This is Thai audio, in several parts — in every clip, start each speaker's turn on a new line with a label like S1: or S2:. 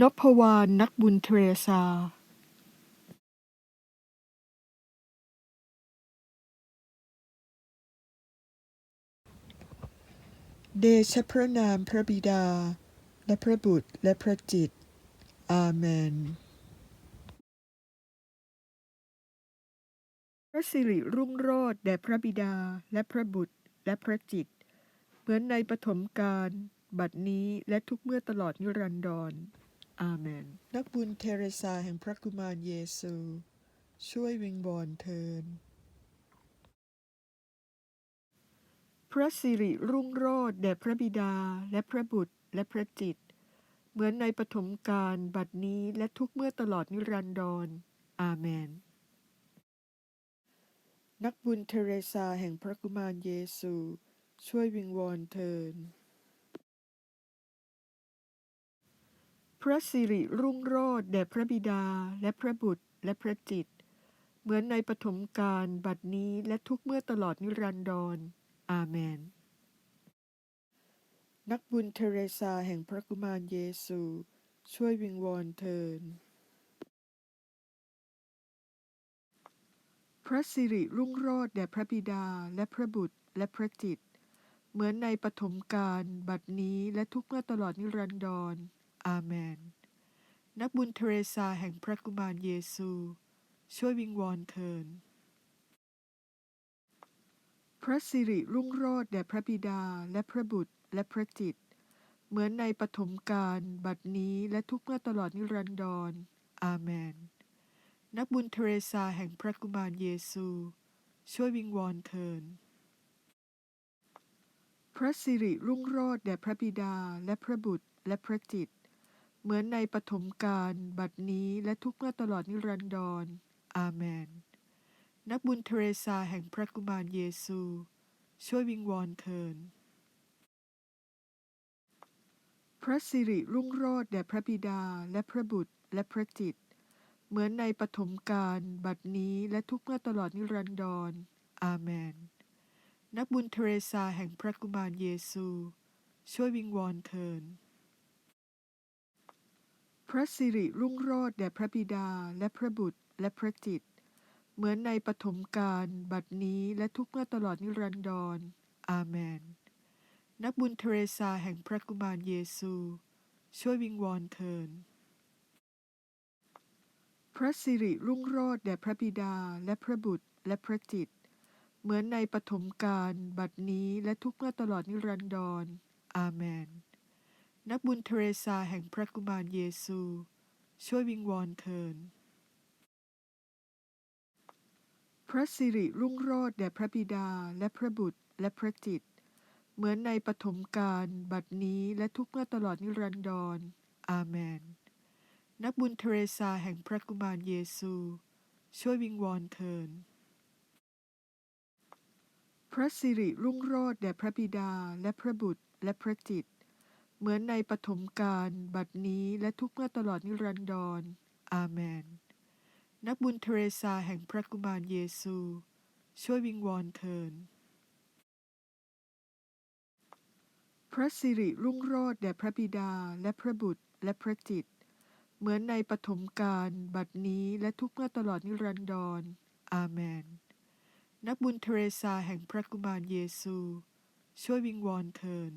S1: นพวานนักบุญเทเรซาเดชะพระนามพระบิดา และพระบุตรและพระจิต อาเมน พระสิริรุ่งโรจน์แด่พระบิดาและพระบุตรและพระจิต เหมือนในปฐมกาลบัดนี้และทุกเมื่อตลอดนิรันดร อาเมน นักบุญเทเรซาแห่งพระกุมารเยซู ช่วยวิงวอนเทิน พระสิริรุ่งโรจน์แด่พระบิดาและพระบุตรและพระจิต เหมือนในปฐมกาลบัดนี้และทุกเมื่อตลอดนิรันดร อาเมน นักบุญเทเรซาแห่งพระกุมารเยซู ช่วยวิงวอนเทิน ระสิริรุ่งโรจน์แด่พระบิดาและพระบุตรและพระจิต เหมือนในปฐมกาลบัดนี้และทุกเมื่อตลอดนิรันดร อาเมน นักบุญเทเรซาแห่งพระกุมารเยซู ช่วยวิงวอนเทินพระสิริรุ่งโรจน์แด่พระบิดาและพระบุตรและพระจิต เหมือนในปฐมกาลบัดนี้และทุกเมื่อตลอดนิรันดร อาเมน นักบุญเทเรซาแห่งพระกุมารเยซู ช่วยวิงวอนเทิน พระสิริรุ่งโรจน์แด่พระบิดาและพระบุตรและพระจิต เหมือนในปฐมกาลบัดนี้และทุกเมื่อตลอดนิรันดร อาเมน นักบุญเทเรซาแห่งพระกุมารเยซู ช่วยวิงวอนเทินพระสิริรุ่งโรจน์แด่พระบิดาและพระบุตรและพระจิต เหมือนในปฐมกาลบัดนี้และทุกเมื่อตลอดนิรันดร อาเมน นักบุญเทเรซาแห่งพระกุมารเยซู ช่วยวิงวอนเทินพระสิริรุ่งโรจน์แด่พระบิดาและพระบุตรและพระจิต เหมือนในปฐมกาลบัดนี้และทุกเมื่อตลอดนิรันดร อาเมน นักบุญเทเรซาแห่งพระกุมารเยซู ช่วยวิงวอนเทิน พระสิริรุ่งโรจน์แด่พระบิดาและพระบุตรและพระจิต เหมือนในปฐมกาลบัดนี้และทุกเมื่อตลอดนิรันดร อาเมน นักบุญเทเรซาแห่งพระกุมารเยซู ช่วยวิงวอนเทินพระสิริรุ่งโรจน์แด่พระบิดาและพระบุตรและพระจิต เหมือนในปฐมกาลบัดนี้และทุกเมื่อตลอดนิรันดร อาเมน นักบุญเทเรซาแห่งพระกุมารเยซู ช่วยวิงวอนเทินพระสิริรุ่งโรจน์แด่พระบิดาและพระบุตรและพระจิต เหมือนในปฐมกาลบัดนี้และทุกเมื่อตลอดนิรันดร อาเมน นักบุญเทเรซาแห่งพระกุมารเยซู ช่วยวิงวอนเทินพระสิริรุ่งโรจน์แด่พระบิดาและพระบุตรและพระจิต เหมือนในปฐมกาลบัดนี้และทุกเมื่อตลอดนิรันดร อาเมน นักบุญเทเรซาแห่งพระกุมารเยซู ช่วยวิงวอนเทินพระสิริรุ่งโรจน์แด่พระบิดาและพระบุตรและพระจิต เหมือนในปฐมกาลบัดนี้และทุกเมื่อตลอดนิรันดร อาเมน นักบุญเทเรซาแห่งพระกุมารเยซู ช่วยวิงวอนเทิน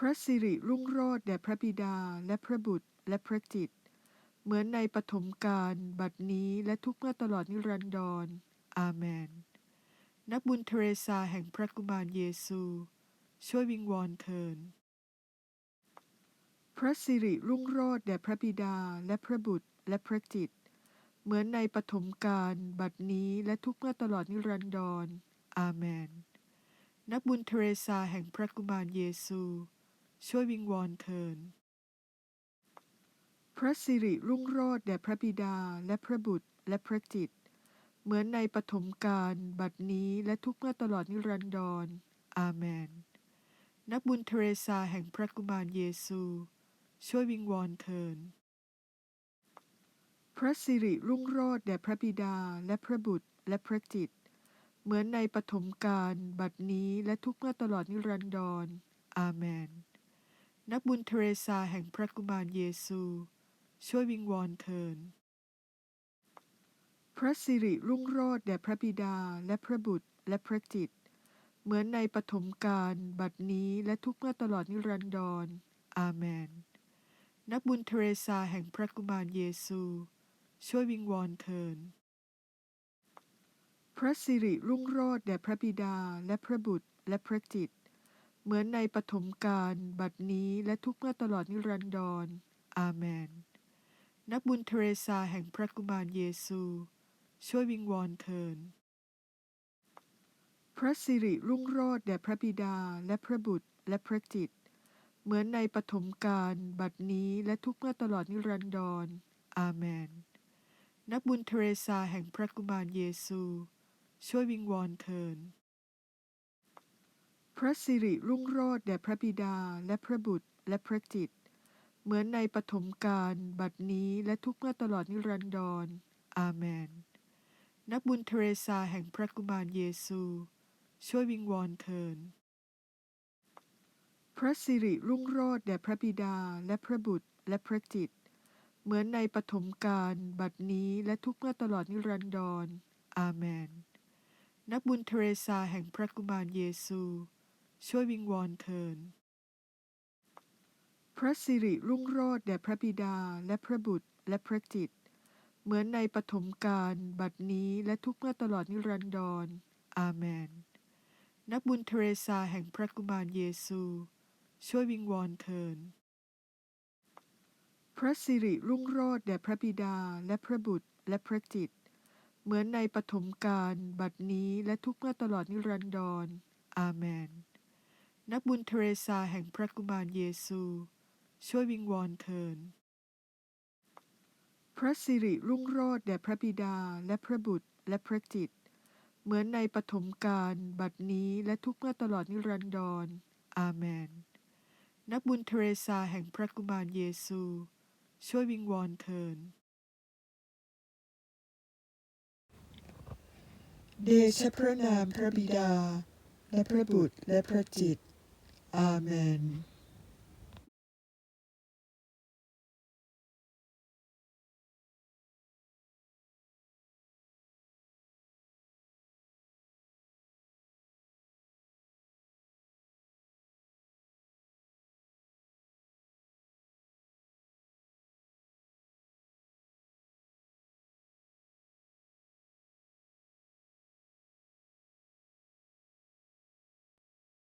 S1: พระสิริรุ่งโรจน์แด่พระบิดาและพระบุตรและพระจิต เหมือนในปฐมกาลบัดนี้และทุกเมื่อตลอดนิรันดร อาเมน นักบุญเทเรซาแห่งพระกุมารเยซู ช่วยวิงวอนเทินพระสิริรุ่งโรจน์แด่พระบิดาและพระบุตรและพระจิต เหมือนในปฐมกาลบัดนี้และทุกเมื่อตลอดนิรันดร อาเมน นักบุญเทเรซาแห่งพระกุมารเยซู ช่วยวิงวอนเทิน พระสิริรุ่งโรจน์แด่พระบิดาและพระบุตรและพระจิต เหมือนในปฐมกาลบัดนี้และทุกเมื่อตลอดนิรันดร อาเมน นักบุญเทเรซาแห่งพระกุมารเยซู ช่วยวิงวอนเทิน พระสิริรุ่งโรจน์แด่พระบิดาและพระบุตรและพระจิต เหมือนในปฐมกาลบัดนี้และทุกเมื่อตลอดนิรันดร อาเมน นักบุญเทเรซาแห่งพระกุมารเยซู ช่วยวิงวอนเถิดพระสิริรุ่งโรจน์แด่พระบิดาและพระบุตรและพระจิต เหมือนในปฐมกาลบัดนี้และทุกเมื่อตลอดนิรันดร อาเมน นักบุญเทเรซาแห่งพระกุมารเยซู ช่วยวิงวอนเถิดพระสิริรุ่งโรจน์แด่พระบิดาและพระบุตรและพระจิตเเหมือนในปฐมกาลบัดนี้และทุกเมื่อตลอดนิรันดร อาเมน นักบุญเทเรซาแห่งพระกุมารเยซู ช่วยวิงวอนเถิดพระสิริรุ่งโรจน์แด่พระบิดาและพระบุตรและพระจิต เหมือนในปฐมกาลบัดนี้และทุกเมื่อตลอดนิรันดร อาเมน นักบุญเทเรซาแห่งพระกุมารเยซู ช่วยวิงวอนเถิด พระสิริรุ่งโรจน์แด่พระบิดาและพระบุตรและพระจิต เหมือนในปฐมกาลบัดนี้และทุกเมื่อตลอดนิรันดร อาเมน นักบุญเทเรซาแห่งพระกุมารเยซู ช่วยวิงวอนเถิดพระสิริรุ่งโรจน์แด่พระบิดาและพระบุตรและพระจิต เหมือนในปฐมกาลบัดนี้และทุกเมื่อตลอดนิรันดร อาเมน นักบุญเทเรซาแห่งพระกุมารเยซู ช่วยวิงวอนเถิดพระสิริรุ่งโรจน์แด่พระบิดาและพระบุตรและพระจิต เหมือนในปฐมกาลบัดนี้และทุกเมื่อตลอดนิรันดร อาเมน นักบุญเทเรซาแห่งพระกุมารเยซู ช่วยวิงวอนเถิดพระสิริรุ่งโรจน์แด่พระบิดาและพระบุตรและพระจิต เหมือนในปฐมกาลบัดนี้และทุกเมื่อตลอดนิรันดร อาเมน นักบุญเทเรซาแห่งพระกุมารเยซู ช่วยวิงวอนเถิดพระสิริรุ่งโรจน์แด่พระบิดาและพระบุตรและพระจิต เหมือนในปฐมกาลบัดนี้และทุกเมื่อตลอดนิรันดร อาเมน นักบุญเทเรซาแห่งพระกุมารเยซู ช่วยวิงวอนเถิดเดชะพระนามพระบิดา และพระบุตรและพระจิต อาเมน